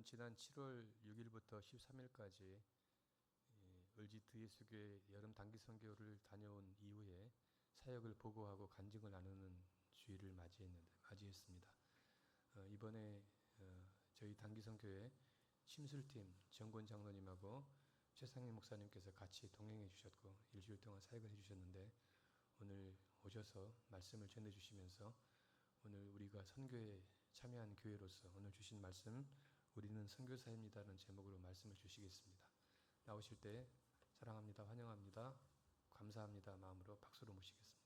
저는 지난 7월 6일부터 13일까지 을지 드예수교회 여름 단기 선교를 다녀온 이후에 사역을 보고하고 간증을 나누는 주일을 맞이했는데 맞이했습니다. 어, 이번에 어, 저희 단기 선교회 침술팀 정권 장로님하고 최상희 목사님께서 같이 동행해 주셨고 일주일 동안 사역을 해 주셨는데 오늘 오셔서 말씀을 전해 주시면서 오늘 우리가 선교에 참여한 교회로서 오늘 주신 말씀 우리는 선교사입니다라는 제목으로 말씀을 주시겠습니다. 나오실 때 사랑합니다, 환영합니다, 감사합니다 마음으로 박수로 모시겠습니다.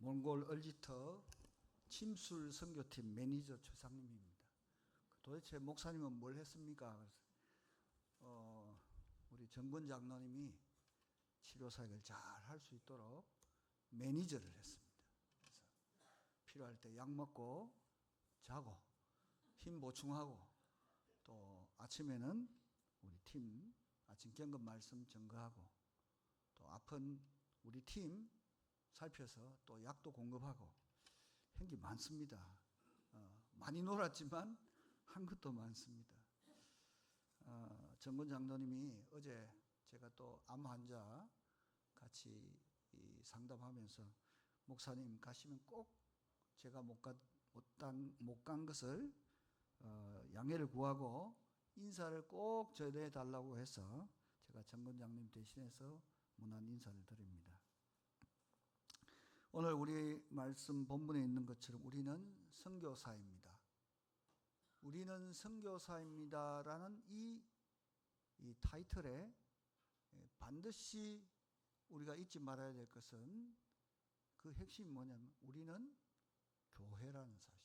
몽골 얼지터 침술 선교팀 매니저 최상님입니다. 도대체 목사님은 뭘 했습니까? 어, 우리 정권 장로님이 치료 사역을 잘 할 수 있도록 매니저를 했습니다. 그래서 필요할 때 약 먹고 자고 힘 보충하고 또 아침에는 우리 팀 아침 경급 말씀 증거하고 또 아픈 우리 팀 살펴서 또 약도 공급하고 한 게 많습니다. 어, 많이 놀았지만 한 것도 많습니다. 어, 정근 장로님이 어제 제가 또 암 환자 같이 이 상담하면서 목사님 가시면 꼭 제가 못간 것을 어, 양해를 구하고 인사를 꼭 전해 달라고 해서 제가 정근 장님 대신해서 문안 인사를 드립니다. 오늘 우리 말씀 본문에 있는 것처럼 우리는 선교사입니다. 우리는 선교사입니다라는 이, 이 타이틀에 반드시 우리가 잊지 말아야 될 것은 그 핵심이 뭐냐면 우리는 교회라는 사실.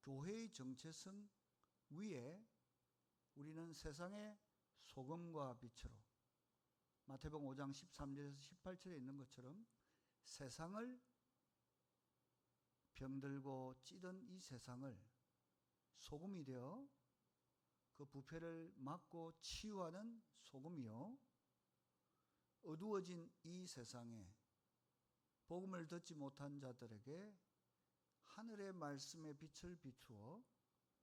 교회의 정체성 위에 우리는 세상의 소금과 빛으로 마태복음 5장 13절에서 18절에 있는 것처럼 세상을 병들고 찌든 이 세상을 소금이 되어 그 부패를 막고 치유하는 소금이요. 어두워진 이 세상에 복음을 듣지 못한 자들에게 하늘의 말씀의 빛을 비추어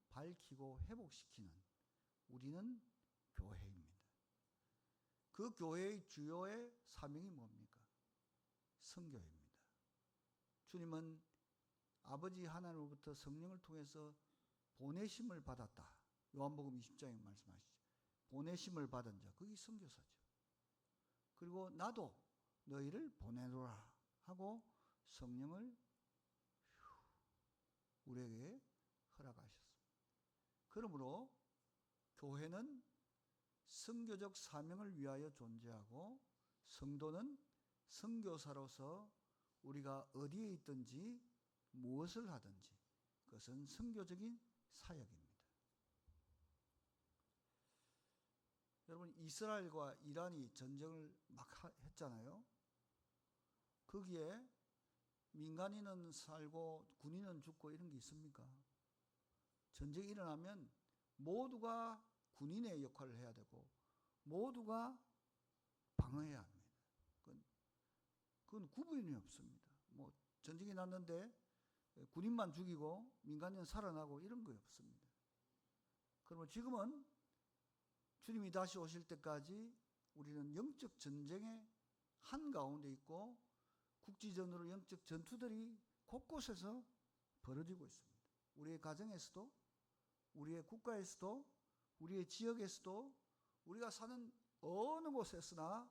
밝히고 회복시키는 우리는 교회입니다. 그 교회의 주요의 사명이 뭡니까? 성교입니다. 주님은 아버지 하나님으로부터 성령을 통해서 보내심을 받았다. 요한복음 20장에 말씀하시죠. 보내심을 받은 자, 그게 성교사죠. 그리고 나도 너희를 보내노라 하고 성령을 우리에게 허락하셨습니다. 그러므로 교회는 성교적 사명을 위하여 존재하고 성도는 성교사로서 우리가 어디에 있든지 무엇을 하든지 그것은 성교적인 사역입니다. 여러분 이스라엘과 이란이 전쟁을 막 했잖아요. 거기에 민간인은 살고 군인은 죽고 이런 게 있습니까? 전쟁이 일어나면 모두가 군인의 역할을 해야 되고 모두가 방어해야 합니다. 그건, 그건 구분이 없습니다. 뭐 전쟁이 났는데 군인만 죽이고 민간인 살아나고 이런 거 없습니다. 그러면 지금은 주님이 다시 오실 때까지 우리는 영적 전쟁의 한가운데 있고 국지전으로 영적 전투들이 곳곳에서 벌어지고 있습니다. 우리의 가정에서도 우리의 국가에서도 우리의 지역에서도 우리가 사는 어느 곳에서나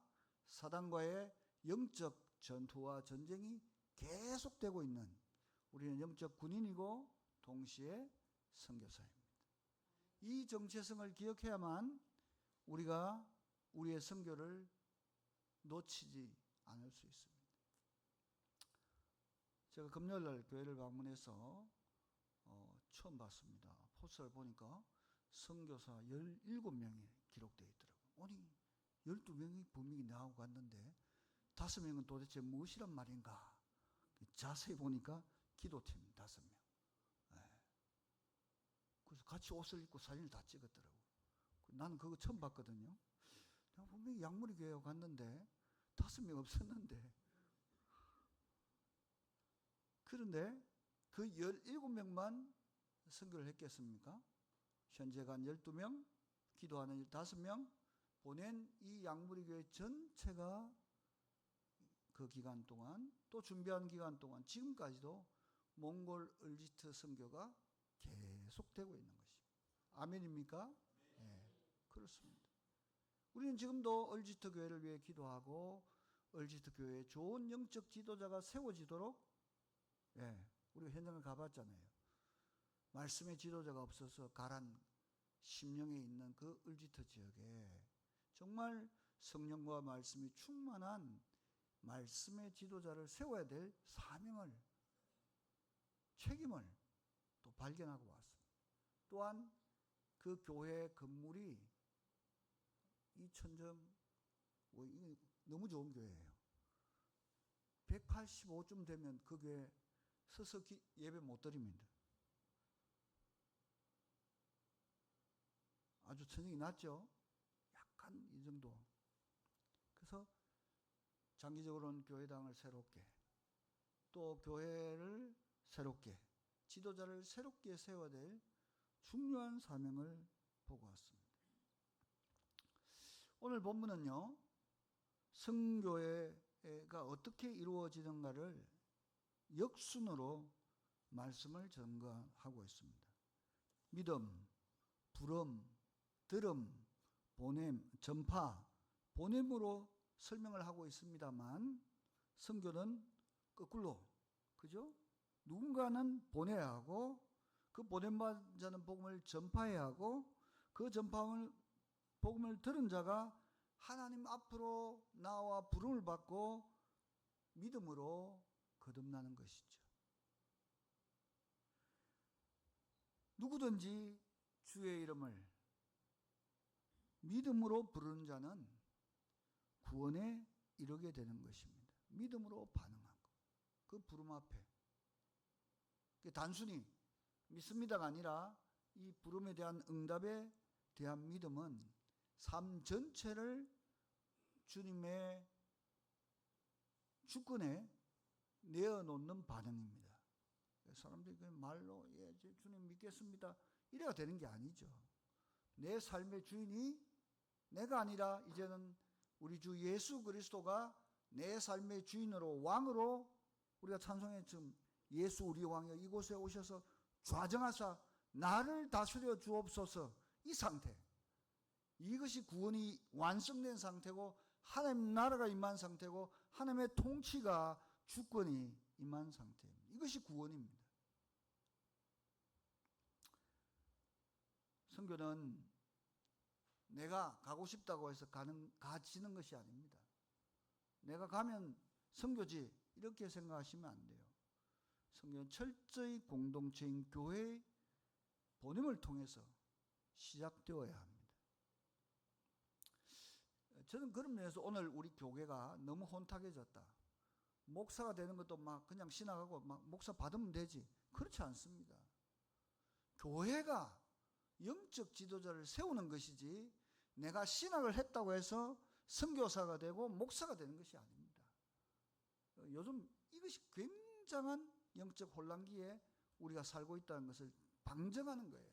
사단과의 영적 전투와 전쟁이 계속되고 있는 우리는 영적 군인이고 동시에 선교사입니다. 이 정체성을 기억해야만 우리가 우리의 선교를 놓치지 않을 수 있습니다. 제가 금요일 날 교회를 방문해서 어, 처음 봤습니다. 포스를 보니까 선교사 17명이 기록되어 있더라고요. 아니, 12명이 분명히 나하고 갔는데 5명은 도대체 무엇이란 말인가? 자세히 보니까 기도팀 5명. 네. 그래서 같이 옷을 입고 사진을 다 찍었더라고요. 나는 그거 처음 봤거든요. 내가 분명히 양무리 교회 갔는데 다섯 명 없었는데. 그런데 그 17명만 선교를 했겠습니까? 현재 간 12명, 기도하는 15명, 보낸 이 양무리 교회 전체가 그 기간 동안 또 준비한 기간 동안 지금까지도 몽골 을지트 선교가 계속되고 있는 것입니다. 아멘입니까? 네, 그렇습니다. 우리는 지금도 을지트 교회를 위해 기도하고 을지트 교회에 좋은 영적 지도자가 세워지도록 예, 우리가 현장을 가봤잖아요. 말씀의 지도자가 없어서 가란 심령에 있는 그 을지트 지역에 정말 성령과 말씀이 충만한 말씀의 지도자를 세워야 될 사명을 책임을 또 발견하고 왔습니다. 또한 그 교회 건물이 2천점 뭐 이거 너무 좋은 교회예요. 185쯤 되면 그 교회 서서 기, 예배 못 드립니다. 아주 천정이 낮죠? 약간 이 정도. 그래서 장기적으로는 교회당을 새롭게 또 교회를 새롭게 지도자를 새롭게 세워야 될 중요한 사명을 보고 왔습니다. 오늘 본문은요. 성교회가 어떻게 이루어지는가를 역순으로 말씀을 전가하고 있습니다. 믿음, 부름, 들음, 보냄, 전파, 보냄으로 설명을 하고 있습니다만 성교는 거꾸로 그죠? 누군가는 보내야 하고 그 보냄받은 자는 복음을 전파해야 하고 그 전파를 복음을 들은 자가 하나님 앞으로 나와 부름을 받고 믿음으로 거듭나는 것이죠. 누구든지 주의 이름을 믿음으로 부르는 자는 구원에 이르게 되는 것입니다. 믿음으로 반응한 것. 그 부름 앞에. 단순히 믿습니다가 아니라 이 부름에 대한 응답에 대한 믿음은 삶 전체를 주님의 주권에 내어놓는 반응입니다. 사람들이 그 말로 예, 주님 믿겠습니다. 이래야 되는 게 아니죠. 내 삶의 주인이 내가 아니라 이제는 우리 주 예수 그리스도가 내 삶의 주인으로 왕으로 우리가 찬송에 지금 예수 우리 왕이여 이곳에 오셔서 좌정하사 나를 다스려 주옵소서 이 상태 이것이 구원이 완성된 상태고 하나님 나라가 임한 상태고 하나님의 통치가 주권이 임한 상태입니다. 이것이 구원입니다. 선교는 내가 가고 싶다고 해서 가는 가지는 것이 아닙니다. 내가 가면 선교지 이렇게 생각하시면 안 돼요. 선교는 철저히 공동체인 교회의 보냄을 통해서 시작되어야 합니다. 저는 그런 면에서 오늘 우리 교회가 너무 혼탁해졌다. 목사가 되는 것도 막 그냥 신학하고 막 목사 받으면 되지. 그렇지 않습니다. 교회가 영적 지도자를 세우는 것이지 내가 신학을 했다고 해서 선교사가 되고 목사가 되는 것이 아닙니다. 요즘 이것이 굉장한 영적 혼란기에 우리가 살고 있다는 것을 방증하는 거예요.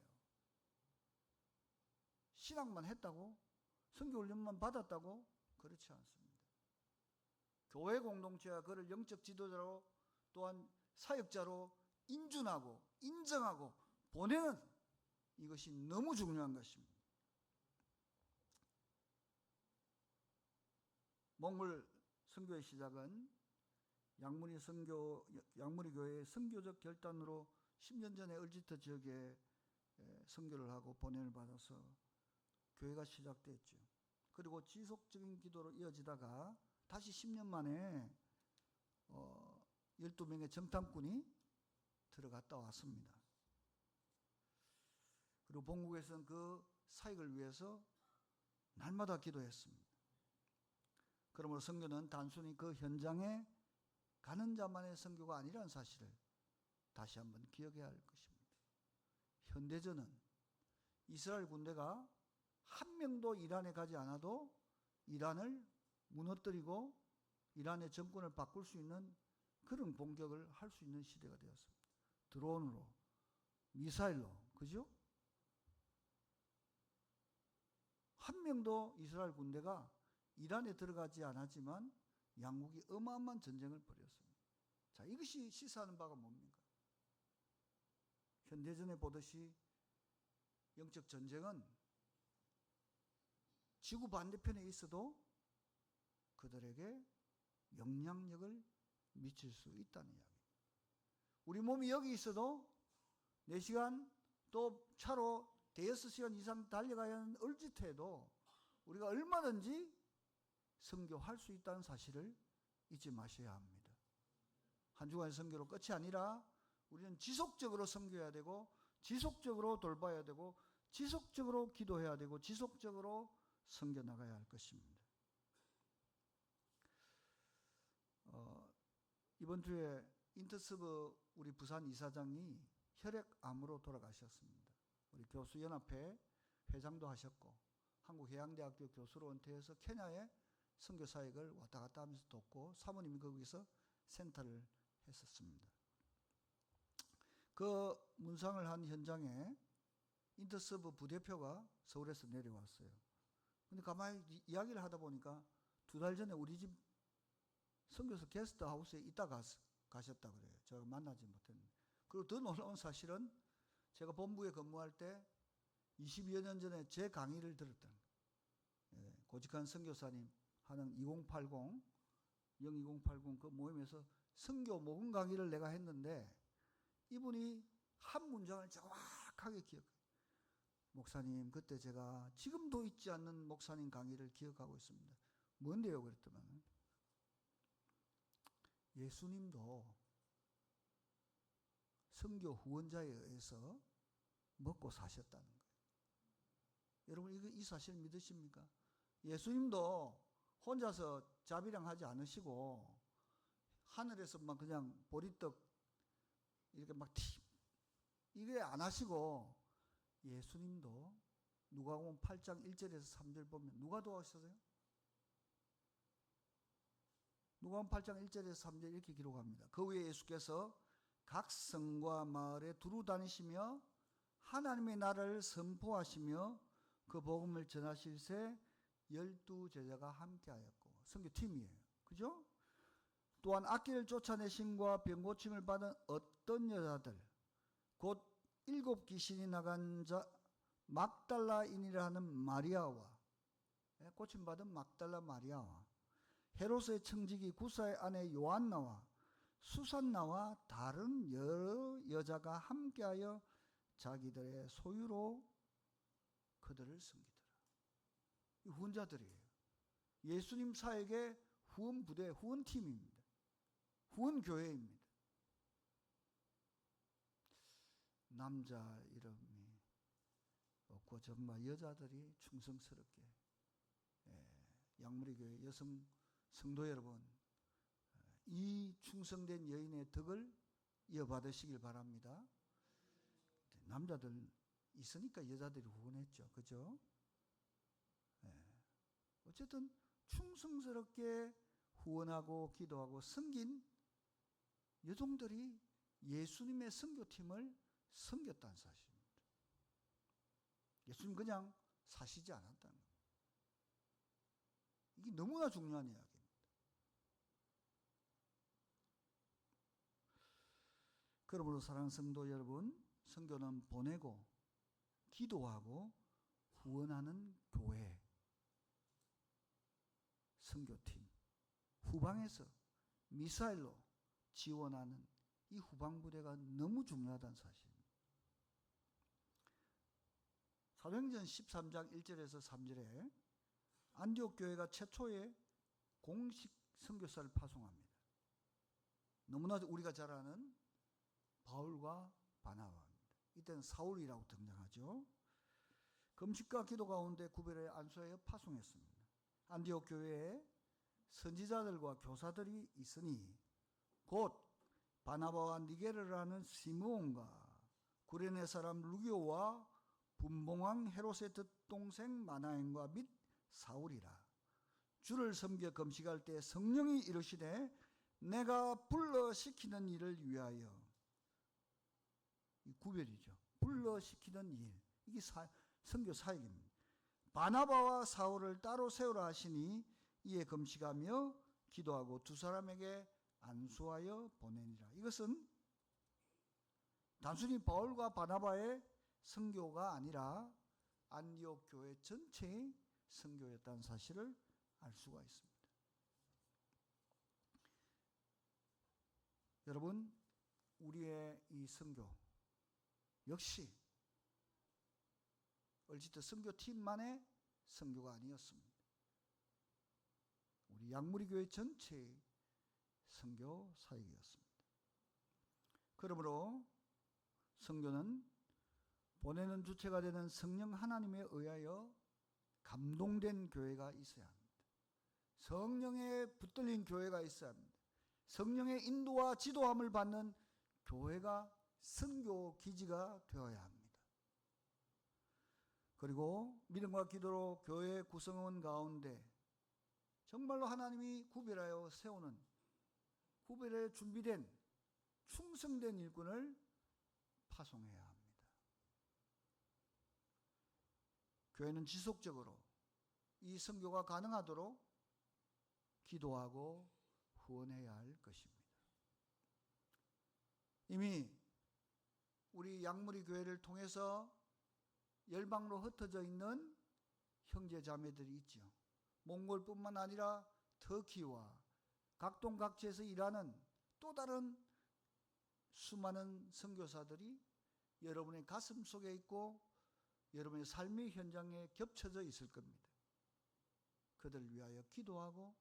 신학만 했다고 선교 훈련만 받았다고 그렇지 않습니다. 교회 공동체가 그를 영적 지도자로 또한 사역자로 인준하고 인정하고 보내는 이것이 너무 중요한 것입니다. 몽골 선교의 시작은 양문이 선교 양문이 교회의 선교적 결단으로 10년 전에 을지터 지역에 선교를 하고 번연을 받아서 교회가 시작됐죠. 그리고 지속적인 기도로 이어지다가 다시 10년 만에 어 12명의 정탐꾼이 들어갔다 왔습니다. 그리고 본국에서는 그 사역을 위해서 날마다 기도했습니다. 그러므로 선교는 단순히 그 현장에 가는 자만의 선교가 아니라는 사실을 다시 한번 기억해야 할 것입니다. 현대전은 이스라엘 군대가 한 명도 이란에 가지 않아도 이란을 무너뜨리고 이란의 정권을 바꿀 수 있는 그런 공격을 할 수 있는 시대가 되었습니다. 드론으로, 미사일로, 그죠? 한 명도 이스라엘 군대가 이란에 들어가지 않았지만 양국이 어마어마한 전쟁을 벌였습니다. 자, 이것이 시사하는 바가 뭡니까? 현대전에 보듯이 영적 전쟁은 지구 반대편에 있어도 그들에게 영향력을 미칠 수 있다는 이야기입니다. 우리 몸이 여기 있어도 4시간 또 차로 대여섯 시간 이상 달려가야 하는 얼지터에도 우리가 얼마든지 선교할 수 있다는 사실을 잊지 마셔야 합니다. 한 주간의 선교로 끝이 아니라 우리는 지속적으로 선교해야 되고 지속적으로 돌봐야 되고 지속적으로 기도해야 되고 지속적으로 선교 나가야 할 것입니다. 어, 이번 주에 인터스브 우리 부산 이사장이 혈액암으로 돌아가셨습니다. 우리 교수연합회 회장도 하셨고 한국해양대학교 교수로 은퇴해서 케냐에 선교 사역을 왔다 갔다 하면서 돕고 사모님이 거기서 센터를 했었습니다. 그 문상을 한 현장에 인터서브 부대표가 서울에서 내려왔어요. 근데 가만히 이- 이야기를 하다 보니까 두 달 전에 우리 집 선교사 게스트 하우스에 있다 가, 가셨다 그래요. 제가 만나지 못했는데. 그리고 더 놀라운 사실은 제가 본부에 근무할 때 20여 년 전에 제 강의를 들었던 예, 고직한 선교사님 하는 2080 02080 그 모임에서 선교 모금 강의를 내가 했는데 이분이 한 문장을 정확하게 기억. 목사님 그때 제가 지금도 잊지 않는 목사님 강의를 기억하고 있습니다. 뭔데요? 그랬더만 예수님도 선교 후원자에 의해서 먹고 사셨다는 거예요. 여러분 이거 이 사실 믿으십니까? 예수님도 혼자서 자비량 하지 않으시고 하늘에서만 그냥 보리떡 이렇게 막 티, 이게 안 하시고 예수님도 누가복음 8장 1절에서 3절 보면 누가 도와주셨어요? 누가복음 8장 1절에서 3절 이렇게 기록합니다. 그 후에 예수께서 각 성과 마을에 두루 다니시며 하나님의 나라를 선포하시며 그 복음을 전하실새 열두 제자가 함께하였고 선교팀이에요. 그죠? 또한 악기를 쫓아내심과 병고침을 받은 어떤 여자들 곧 일곱 귀신이 나간 자 막달라인이라 하는 마리아와 예, 고침받은 막달라 마리아와 헤롯의 청지기 구사의 아내 요한나와 수산나와 다른 여러 여자가 함께하여 자기들의 소유로 그들을 섬기더라. 이 후원자들이에요. 예수님 사역의 후원 부대, 후원 팀입니다. 후원 교회입니다. 남자 이름이 없고 정말 여자들이 충성스럽게 예, 양무리 교회 여성 성도 여러분 이 충성된 여인의 덕을 이어받으시길 바랍니다. 남자들 있으니까 여자들이 후원했죠. 그죠? 예. 어쨌든 충성스럽게 후원하고 기도하고 섬긴 여종들이 예수님의 선교팀을 섬겼다는 사실입니다. 예수님 그냥 사시지 않았다는 겁니다. 이게 너무나 중요한 이야기입니다. 그러므로 사랑하는 성도 여러분, 선교는 보내고 기도하고 후원하는 교회, 선교팀, 후방에서 미사일로 지원하는 이 후방부대가 너무 중요하다는 사실입니다. 사도행전 13장 1절에서 3절에 안디옥 교회가 최초의 공식 선교사를 파송합니다. 너무나 우리가 잘 아는 바울과 바나바입니다. 이때는 사울이라고 등장하죠. 금식과 기도 가운데 구별해 안수하여 파송했습니다. 안디옥 교회에 선지자들과 교사들이 있으니 곧 바나바와 니게르라는 시므온과 구레네 사람 루교와 분봉왕 헤롯의 뒷동생 마나엔과 및 사울이라 주를 섬겨 금식할 때 성령이 이르시되 내가 불러 시키는 일을 위하여 이 구별이죠. 불러 시키는 일 이게 사, 선교 사역입니다. 바나바와 사울을 따로 세우라 하시니 이에 금식하며 기도하고 두 사람에게 안수하여 보내니라. 이것은 단순히 바울과 바나바의 선교가 아니라 안디옥 교회 전체의 선교였다는 사실을 알 수가 있습니다. 여러분, 우리의 이 선교 역시 얼지트 선교팀만의 선교가 아니었습니다. 우리 양무리 교회 전체의 선교 사역이었습니다. 그러므로 선교는 보내는 주체가 되는 성령 하나님에 의하여 감동된 교회가 있어야 합니다. 성령에 붙들린 교회가 있어야 합니다. 성령의 인도와 지도함을 받는 교회가 선교 기지가 되어야 합니다. 그리고 믿음과 기도로 교회 구성원 가운데 정말로 하나님이 구별하여 세우는 구별에 준비된 충성된 일꾼을 파송해야 합니다. 교회는 지속적으로 이 선교가 가능하도록 기도하고 후원해야 할 것입니다. 이미 우리 양무리 교회를 통해서 열방로 흩어져 있는 형제 자매들이 있죠. 몽골뿐만 아니라 터키와 각동각지에서 일하는 또 다른 수많은 선교사들이 여러분의 가슴 속에 있고 여러분의 삶의 현장에 겹쳐져 있을 겁니다. 그들을 위하여 기도하고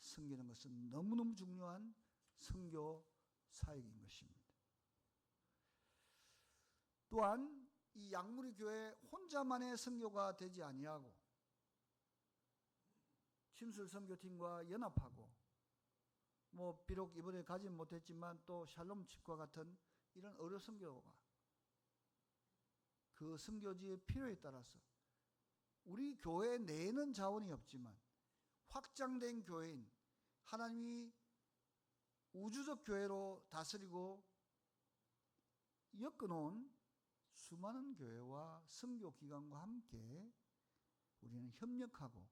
섬기는 것은 너무너무 중요한 선교 사역인 것입니다. 또한 이 양무리 교회 혼자만의 선교가 되지 아니하고 침술 선교팀과 연합하고 뭐 비록 이번에 가지 못했지만 또 샬롬 칩과 같은 이런 어려 선교가 그 선교지의 필요에 따라서 우리 교회 내에는 자원이 없지만 확장된 교회인 하나님이 우주적 교회로 다스리고 엮어놓은 수많은 교회와 선교 기관과 함께 우리는 협력하고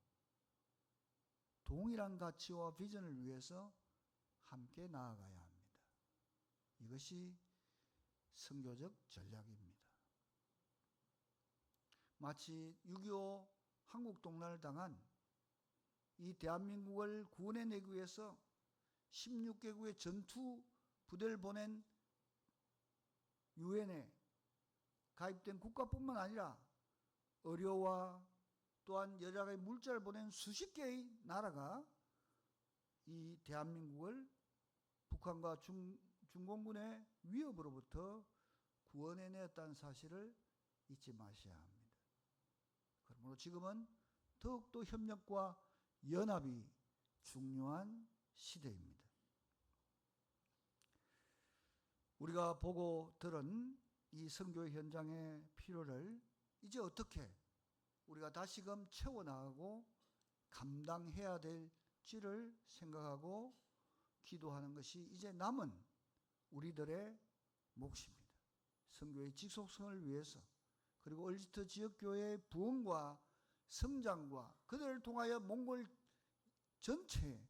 동일한 가치와 비전을 위해서 함께 나아가야 합니다. 이것이 선교적 전략입니다. 마치 6.25 한국 동란을 당한 이 대한민국을 구원해내기 위해서 16개국의 전투 부대를 보낸 유엔에 가입된 국가뿐만 아니라 의료와 또한 여러 가지 물자를 보낸 수십 개의 나라가 이 대한민국을 북한과 중, 중공군의 위협으로부터 구원해냈다는 사실을 잊지 마셔야 합니다. 그러므로 지금은 더욱더 협력과 연합이 중요한 시대입니다. 우리가 보고 들은 이 선교 현장의 필요를 이제 어떻게 우리가 다시금 채워나가고 감당해야 될지를 생각하고 기도하는 것이 이제 남은 우리들의 몫입니다. 선교의 직속성을 위해서 그리고 얼지트 지역교회의 부흥과 성장과 그들을 통하여 몽골 전체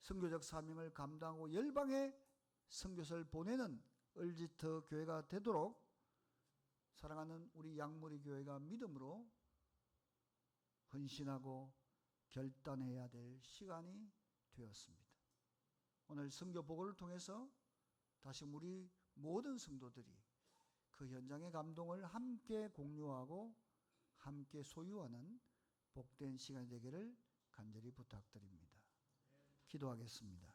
선교적 사명을 감당하고 열방에 선교사를 보내는 얼지트 교회가 되도록 사랑하는 우리 양무리 교회가 믿음으로 헌신하고 결단해야 될 시간이 되었습니다. 오늘 선교 보고를 통해서 다시 우리 모든 성도들이 그 현장의 감동을 함께 공유하고 함께 소유하는 복된 시간이 되기를 간절히 부탁드립니다. 기도하겠습니다.